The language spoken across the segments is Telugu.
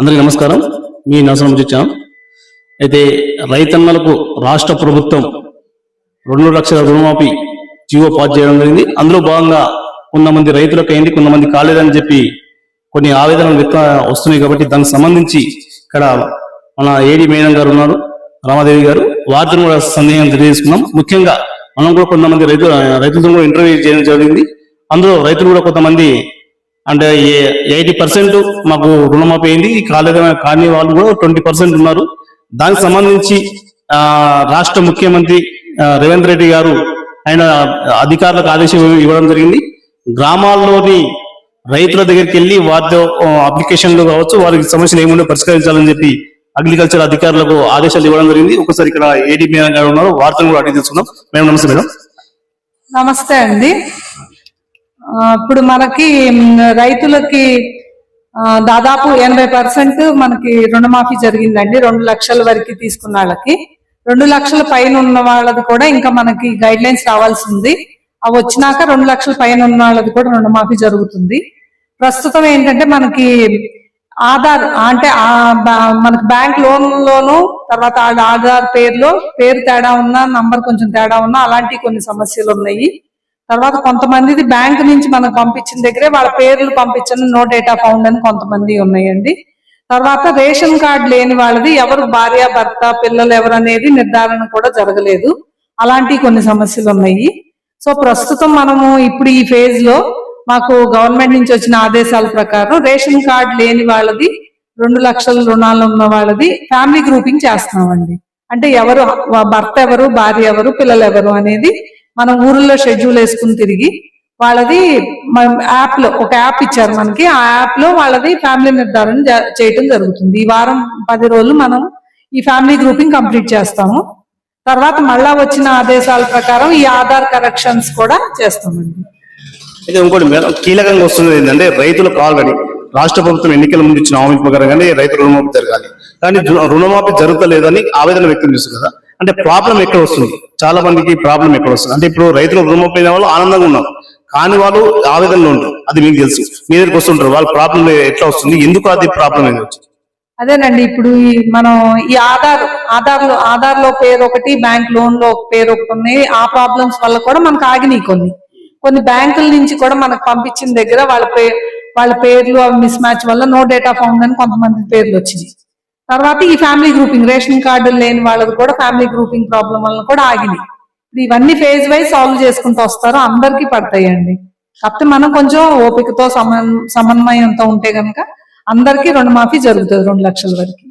అందరికీ నమస్కారం. మీ నవసరం చూచాం అయితే రైతన్నలకు రాష్ట్ర ప్రభుత్వం రెండు లక్షల రుణమాఫీ జీవో పాస్ చేయడం జరిగింది అందులో భాగంగా కొంతమంది రైతులకు అయింది కొంతమంది కాలేదని చెప్పి కొన్ని ఆవేదనలు వ్యక్త వస్తున్నాయి కాబట్టి దానికి సంబంధించి ఇక్కడ మన ఏడి మేడం గారు ఉన్నారు రామాదేవి గారు. వారితో కూడా సందేహం తెలియజేసుకున్నాం. ముఖ్యంగా మనం కూడా కొంతమంది రైతు రైతులతో కూడా ఇంటర్వ్యూ చేయడం జరిగింది. అందులో రైతులు కూడా కొంతమంది అంటే ఎయిటీ పర్సెంట్ మాకు రుణమాఫీ అయింది కాలేదు కాని వాళ్ళు కూడా ట్వంటీ పర్సెంట్ ఉన్నారు. దానికి సంబంధించి రాష్ట్ర ముఖ్యమంత్రి రేవంత్ రెడ్డి గారు ఆయన అధికారులకు ఆదేశం ఇవ్వడం జరిగింది. గ్రామాల్లోని రైతుల దగ్గరికి వెళ్ళి వారితో అప్లికేషన్లు కావచ్చు వారికి సమస్యలు ఏముండో పరిష్కరించాలని చెప్పి అగ్రికల్చర్ అధికారులకు ఆదేశాలు ఇవ్వడం జరిగింది. ఒకసారి ఇక్కడ ఏడీ మేడం గారు ఉన్నారు. వార్తను కూడా అడిగి తెలుసుకుందాం. మేడం నమస్తే మేడం. నమస్తే అండి. ఇప్పుడు మనకి రైతులకి దాదాపు ఎనభై పర్సెంట్ మనకి రుణమాఫీ జరిగిందండి. రెండు లక్షల వరకు తీసుకున్న వాళ్ళకి. రెండు లక్షల పైన ఉన్న వాళ్ళది కూడా ఇంకా మనకి గైడ్ లైన్స్ రావాల్సి ఉంది అవి వచ్చినాక రెండు లక్షల పైన ఉన్న వాళ్ళది కూడా రుణమాఫీ జరుగుతుంది. ప్రస్తుతం ఏంటంటే మనకి ఆధార్ అంటే ఆ మనకి బ్యాంక్ లోన్ లోను తర్వాత ఆధార్ పేరులో పేరు తేడా ఉన్నా నంబర్ కొంచెం తేడా ఉన్నా అలాంటి కొన్ని సమస్యలు ఉన్నాయి. తర్వాత కొంతమందిది బ్యాంక్ నుంచి మనకు పంపించిన దగ్గరే వాళ్ళ పేర్లు పంపించిన నో డేటా ఫౌండ్ అని కొంతమంది ఉన్నాయండి. తర్వాత రేషన్ కార్డు లేని వాళ్ళది ఎవరు భార్య భర్త పిల్లలు ఎవరు అనేది నిర్ధారణ కూడా జరగలేదు. అలాంటి కొన్ని సమస్యలు ఉన్నాయి. సో ప్రస్తుతం మనము ఇప్పుడు ఈ ఫేజ్లో మాకు గవర్నమెంట్ నుంచి వచ్చిన ఆదేశాల ప్రకారం రేషన్ కార్డు లేని వాళ్ళది రెండు లక్షల రుణాలు ఉన్న వాళ్ళది ఫ్యామిలీ గ్రూపింగ్ చేస్తున్నామండి. అంటే ఎవరు భర్త ఎవరు భార్య ఎవరు పిల్లలు ఎవరు అనేది మనం ఊర్లో షెడ్యూల్ వేసుకుని తిరిగి వాళ్ళది యాప్లో ఒక యాప్ ఇచ్చారు మనకి. ఆ యాప్లో వాళ్ళది ఫ్యామిలీ నిర్ధారణ చేయటం జరుగుతుంది. ఈ వారం పది రోజులు మనం ఈ ఫ్యామిలీ గ్రూపింగ్ కంప్లీట్ చేస్తాము. తర్వాత మళ్ళా వచ్చిన ఆదేశాల ప్రకారం ఈ ఆధార్ కరెక్షన్స్ కూడా చేస్తామండి. అయితే ఇంకోటి మేడం కీలకంగా వస్తున్నది ఏంటంటే రైతులకు ఆల్రెడీ రాష్ట్ర ప్రభుత్వం ఎన్నికల ముందు ఇచ్చిన హామీ ప్రకారంగానే రైతు రుణమాఫీ జరగాలి. కానీ రుణమాఫీ జరుగుతలేదని ఆవేదన వ్యక్తం చేస్తుంది కదా. అంటే ప్రాబ్లం ఎక్కడ వస్తుంది? చాలా మందికి ప్రాబ్లం ఎక్కడ వస్తుంది? అంటే ఇప్పుడు రైతులు రుణమాఫీ వాళ్ళు ఆనందంగా ఉన్నారు. కానీ వాళ్ళు ఆవేదనలో ఉంటారు. అది మీకు తెలుసు. మీ దగ్గరికి వస్తుంటారు. వాళ్ళ ప్రాబ్లం ఎట్లా వస్తుంది? ఎందుకు అది ప్రాబ్లం అనేది వచ్చింది? అదేనండి. ఇప్పుడు ఈ మనం ఈ ఆధార్ ఆధార్లో ఆధార్లో పేరు ఒకటి బ్యాంక్ లోన్లో పేరు ఒకటి ఉన్నాయి. ఆ ప్రాబ్లమ్స్ వల్ల కూడా మనకు ఆగినాయి కొన్ని. కొన్ని బ్యాంకుల నుంచి కూడా మనకు పంపించిన దగ్గర వాళ్ళ పే వాళ్ళ పేర్లు మిస్ మ్యాచ్ వల్ల నో డేటా ఫౌండ్ అని కొంతమంది పేర్లు వచ్చినాయి. తర్వాత ఈ ఫ్యామిలీ గ్రూపింగ్ రేషన్ కార్డు లేని వాళ్ళది కూడా ఫ్యామిలీ గ్రూపింగ్ ప్రాబ్లం వలన కూడా ఆగినాయి. ఇవన్నీ ఫేజ్ వైజ్ సాల్వ్ చేసుకుంటూ వస్తారు అందరికీ పడతాయండి. కాకపోతే మనం కొంచెం ఓపికతో సమన్ సమన్వయంతో ఉంటే కనుక అందరికీ రుణమాఫీ జరుగుతుంది రెండు లక్షల వరకు.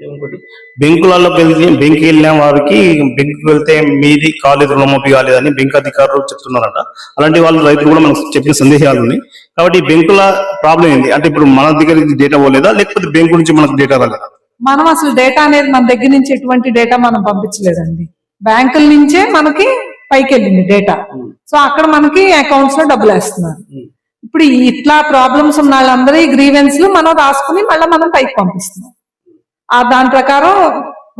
బ్యాంకులలో బెంకులలోకి వెళ్తే బెంక్కి వెళ్ళిన వారికి బ్యాంకు వెళ్తే మీది కాలేదు రుణమాఫీ కాలేదని బ్యాంకు అధికారులు చెప్తున్నారట. అలాంటి వాళ్ళు రైతులు కూడా మనకు చెప్పిన సందేహాలు ఉన్నాయి. కాబట్టి బ్యాంకుల ప్రాబ్లం ఏంటి అంటే ఇప్పుడు మన దగ్గర డేటా పోలేదా? లేకపోతే బ్యాంకు నుంచి మనకు డేటా రాలేదా? మనం అసలు డేటా అనేది మన దగ్గర నుంచి ఎటువంటి డేటా మనం పంపించలేదండి. బ్యాంకుల నుంచే మనకి పైకి వెళ్ళింది డేటా సో అక్కడ మనకి అకౌంట్స్లో డబ్బులు వేస్తున్నారు. ఇప్పుడు ఈ ఇట్లా ప్రాబ్లమ్స్ ఉన్న వాళ్ళందరూ ఈ గ్రీవెన్స్ మనం రాసుకుని మళ్ళీ మనం పైకి పంపిస్తున్నాం. ఆ దాని ప్రకారం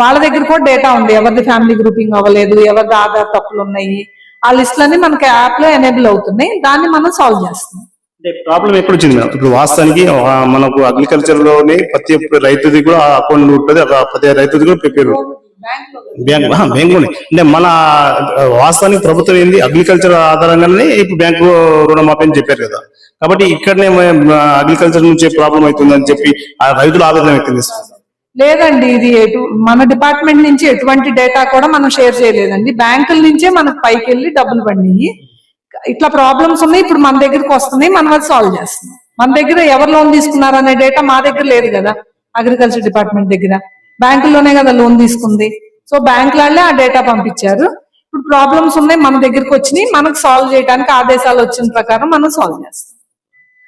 వాళ్ళ దగ్గర కూడా డేటా ఉంది. ఎవరిది ఫ్యామిలీ గ్రూపింగ్ అవ్వలేదు ఎవరిది ఆధార్ తప్పులు ఉన్నాయి. ఆ లిస్టులన్నీ మనకి యాప్లో ఎనేబుల్ అవుతున్నాయి. దాన్ని మనం సాల్వ్ చేస్తున్నాం. అంటే ప్రాబ్లం ఎక్కడ వచ్చింది మేడం? ఇప్పుడు వాస్తవానికి మనకు అగ్రికల్చర్లోనే ప్రతి ఒక్క రైతుది కూడా అకౌంట్ ఉంటుంది ఆ ప్రతి రైతుది కూడా పేరు బ్యాంక్ ఆ, బ్యాంకులోనే అంటే మన వాస్తవానికి ప్రభుత్వం ఏంది? అగ్రికల్చర్ ఆధారంగానే ఇప్పుడు బ్యాంకు రుణమాఫీ అని చెప్పారు కదా. కాబట్టి ఇక్కడనే అగ్రికల్చర్ నుంచే ప్రాబ్లం అవుతుందని చెప్పి ఆ రైతులు ఆవేదన వ్యక్తం చేస్తారు లేదండి ఇది ఎటు మన డిపార్ట్మెంట్ నుంచి ఎటువంటి డేటా కూడా మనం షేర్ చేయలేదండి. బ్యాంకుల నుంచే మనకు పైకి వెళ్ళి డబ్బులు పడినాయి. ఇట్లా ప్రాబ్లమ్స్ ఉన్నాయి ఇప్పుడు మన దగ్గరికి వస్తున్నాయి మనం అది సాల్వ్ చేస్తున్నాం. మన దగ్గర ఎవరు లోన్ తీసుకున్నారు అనే డేటా మా దగ్గర లేదు కదా అగ్రికల్చర్ డిపార్ట్మెంట్ దగ్గర. బ్యాంకుల్లోనే కదా లోన్ తీసుకుంది. సో బ్యాంక్ వాళ్ళే ఆ డేటా పంపించారు. ఇప్పుడు ప్రాబ్లమ్స్ ఉన్నాయి మన దగ్గరికి వచ్చినాయి మనకు సాల్వ్ చేయడానికి ఆదేశాలు వచ్చిన ప్రకారం మనం సాల్వ్ చేస్తాం.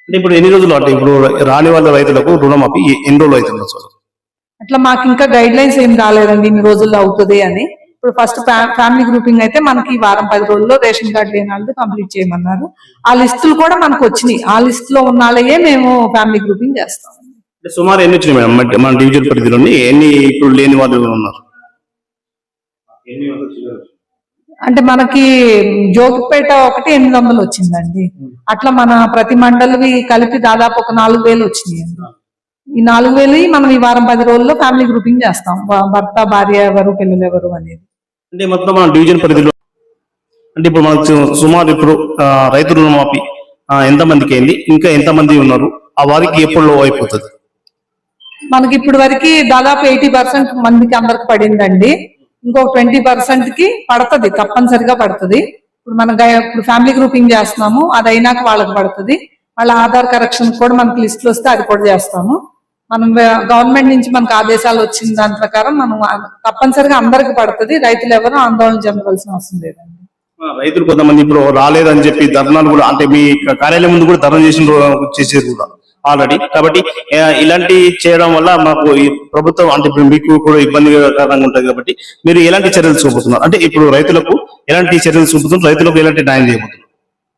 అంటే ఇప్పుడు ఎన్ని రోజులు అంటే ఇప్పుడు రాని వాళ్ళ రైతులకు రుణమాఫీ ఎన్ని రోజులు అవుతుంది? అట్లా మాకు ఇంకా గైడ్ లైన్స్ ఏం రాలేదండి ఇన్ని రోజుల్లో అవుతుంది అని. ఇప్పుడు ఫస్ట్ ఫ్యామిలీ గ్రూపింగ్ అయితే మనకి ఈ వారం పది రోజుల్లో రేషన్ కార్డు లేని వాళ్ళది కంప్లీట్ చేయమన్నారు. ఆ లిస్టులు కూడా మనకు వచ్చినాయి. ఆ లిస్ట్లో ఉన్న వాళ్ళయే మేము ఫ్యామిలీ గ్రూపింగ్ చేస్తాం. అంటే సుమారు ఎన్ని వచ్చినాయి మేడం? మన- డివిజన్ పరిధిలోని ఎన్ని ఇప్పుడు లేని వాళ్ళు ఉన్నారు? అంటే మనకి జోగిపేట ఒకటి ఎనిమిది వందలు వచ్చిందండి. అట్లా మన ప్రతి మండలివి కలిపి దాదాపు ఒక నాలుగు వేలు వచ్చినాయి ఈ నాలుగు వేలు మనం ఈ వారం పది రోజుల్లో ఫ్యామిలీ గ్రూపింగ్ చేస్తాం. భర్త భార్య ఎవరు పిల్లలు ఎవరు అనేది. అంటే మొత్తం మన డివిజన్ పరిధిలో అంటే ఇప్పుడు మనకు సుమారు ఇప్పుడు రైతు రుణమాఫీ ఎంతమందికి ఎంత మందికి అయింది? ఇంకా ఎంత మంది ఉన్నారు? ఆ వారికి ఎప్పుడు లో అయిపోతుంది? మనకి ఇప్పుడు వరకు దాదాపు ఎయిటీ పర్సెంట్ మందికి అందరికి పడిందండి. ఇంకో ట్వంటీ పర్సెంట్కి పడుతుంది తప్పనిసరిగా పడుతుంది. ఇప్పుడు మనం ఇప్పుడు ఫ్యామిలీ గ్రూపింగ్ చేస్తున్నాము అది అయినాక వాళ్ళకి పడుతుంది. వాళ్ళ ఆధార్ కరెక్షన్ కూడా మనకి లిస్టులు వస్తే అది కూడా చేస్తాము. మనం గవర్నమెంట్ నుంచి మనకు ఆదేశాలు వచ్చిన దాని ప్రకారం మనం తప్పనిసరిగా అందరికి పడుతుంది. రైతులు ఎవరు ఆందోళన చెందవలసిన అవసరం లేదండి. రైతులు కొంతమంది ఇప్పుడు రాలేదని చెప్పి ధర్నాలు కూడా అంటే మీ కార్యాలయం ముందు కూడా ధర్నా చేసిన చేసేది కూడా ఆల్రెడీ కాబట్టి ఇలాంటి చేయడం వల్ల మాకు ఈ ప్రభుత్వం అంటే మీకు కూడా ఇబ్బందికరంగా ఉంటుంది కాబట్టి మీరు ఎలాంటి చర్యలు చూపుతున్నారు? అంటే ఇప్పుడు రైతులకు ఎలాంటి చర్యలు చూపుతున్నారు? రైతులకు ఎలాంటి న్యాయం చేయబోతున్నారు?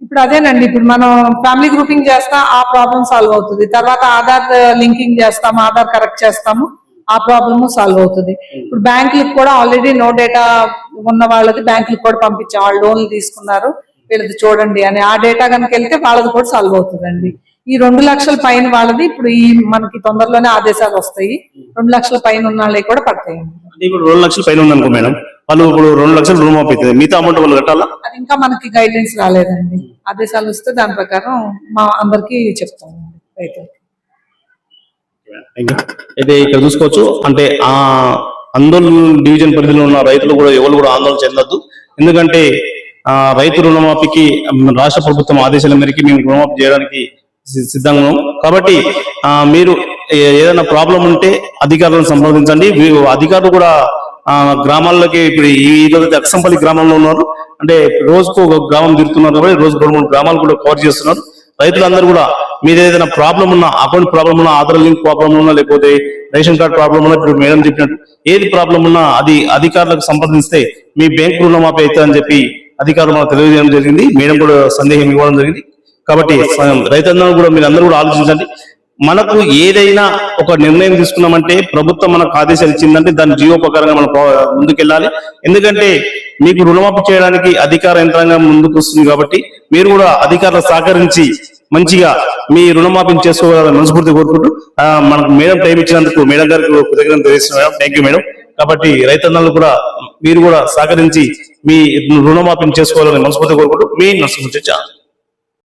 ఇప్పుడు అదేనండి ఇప్పుడు మనం ఫ్యామిలీ గ్రూపింగ్ చేస్తా ఆ ప్రాబ్లం సాల్వ్ అవుతుంది. తర్వాత ఆధార్ uh, లింకింగ్ చేస్తాము ఆధార్ కరెక్ట్ చేస్తాము ఆ ప్రాబ్లమ్ సాల్వ్ అవుతుంది. ఇప్పుడు బ్యాంకులకు కూడా ఆల్రెడీ నో డేటా ఉన్న వాళ్ళది బ్యాంకులకు కూడా పంపించాం వాళ్ళు లోన్లు తీసుకున్నారు వీళ్ళది చూడండి అని. ఆ డేటా కనుక వెళ్తే వాళ్ళది కూడా సాల్వ్ అవుతుందండి. ఈ రెండు లక్షల పైన వాళ్ళది ఇప్పుడు ఈ మనకి తొందరలోనే ఆదేశాలు వస్తాయి. రెండు లక్షల పైన ఉన్న వాళ్ళకి కూడా పడతాయి. ఇప్పుడు రెండు లక్షల పైన ఉందనుకో మేడం వాళ్ళు ఇప్పుడు రెండు లక్షలు రుణమాఫీ అవుతుంది మిగతా అమౌంట్ వాళ్ళు కట్టాలా? అది ఇంకా మనకి గైడ్లైన్స్ రాలేదండి. ఆదేశాలు వస్తే దాని ప్రకారం మా అందరికీ రైతులకి. ఇంకా? అయితే ఇక్కడ చూసుకోవచ్చు. అంటే ఆ ఆందోళన డివిజన్ పరిధిలో ఉన్న రైతులు కూడా ఎవరు కూడా ఆందోళన చెందొద్దు. ఎందుకంటే ఆ రైతు రుణమాఫీకి రాష్ట్ర ప్రభుత్వం ఆదేశాల మేరకు మేము రుణమాఫీ చేయడానికి సిద్ధంగా ఉన్నాం. కాబట్టి ఆ, మీరు ఏదైనా ప్రాబ్లం ఉంటే అధికారులను సంప్రదించండి. అధికారులు కూడా గ్రామాల్లోకి ఇప్పుడు ఈ రోజు అక్సంపల్లి గ్రామంలో ఉన్నారు. అంటే రోజుకు ఒక గ్రామం తిరుగుతున్నారు కాబట్టి రోజు రెండు మూడు గ్రామాలు కూడా కవర్ చేస్తున్నారు. రైతులందరూ కూడా మీద ఏదైనా ప్రాబ్లం ఉన్నా అకౌంట్ ప్రాబ్లం ఉన్నా ఆధార్ లింక్ ప్రాబ్లం ఉన్నా లేకపోతే రేషన్ కార్డ్ ప్రాబ్లం ఉన్నా ఇప్పుడు మేడం చెప్పినట్టు ఏది ప్రాబ్లం ఉన్నా అది అధికారులకు సంప్రదిస్తే మీ బ్యాంకు రుణమాఫీ అవుతుంది అని చెప్పి అధికారులు మనకు తెలియజేయడం జరిగింది. మేడం కూడా సందేహం ఇవ్వడం జరిగింది. కాబట్టి రైతులందరూ కూడా మీరు అందరూ కూడా ఆలోచించండి. మనకు ఏదైనా ఒక నిర్ణయం తీసుకున్నామంటే ప్రభుత్వం మనకు ఆదేశాలు ఇచ్చిందంటే దాని జీవోపకారంగా మనం ముందుకెళ్ళాలి. ఎందుకంటే మీకు రుణమాఫీ చేయడానికి అధికార యంత్రాంగం ముందుకు వస్తుంది కాబట్టి మీరు కూడా అధికారులు సహకరించి మంచిగా మీ రుణమాఫీని చేసుకోవాలని మనస్ఫూర్తి కోరుకుంటూ ఆ, మనకు మేడం టైం ఇచ్చినందుకు మేడం గారికి కృతజ్ఞత తెలియజేస్తున్నాం. Thank you madam. కాబట్టి రైతన్నలు కూడా మీరు కూడా సహకరించి మీ రుణమాఫీని చేసుకోవాలని మనస్ఫూర్తి కోరుకుంటూ మీ నర్సింగ్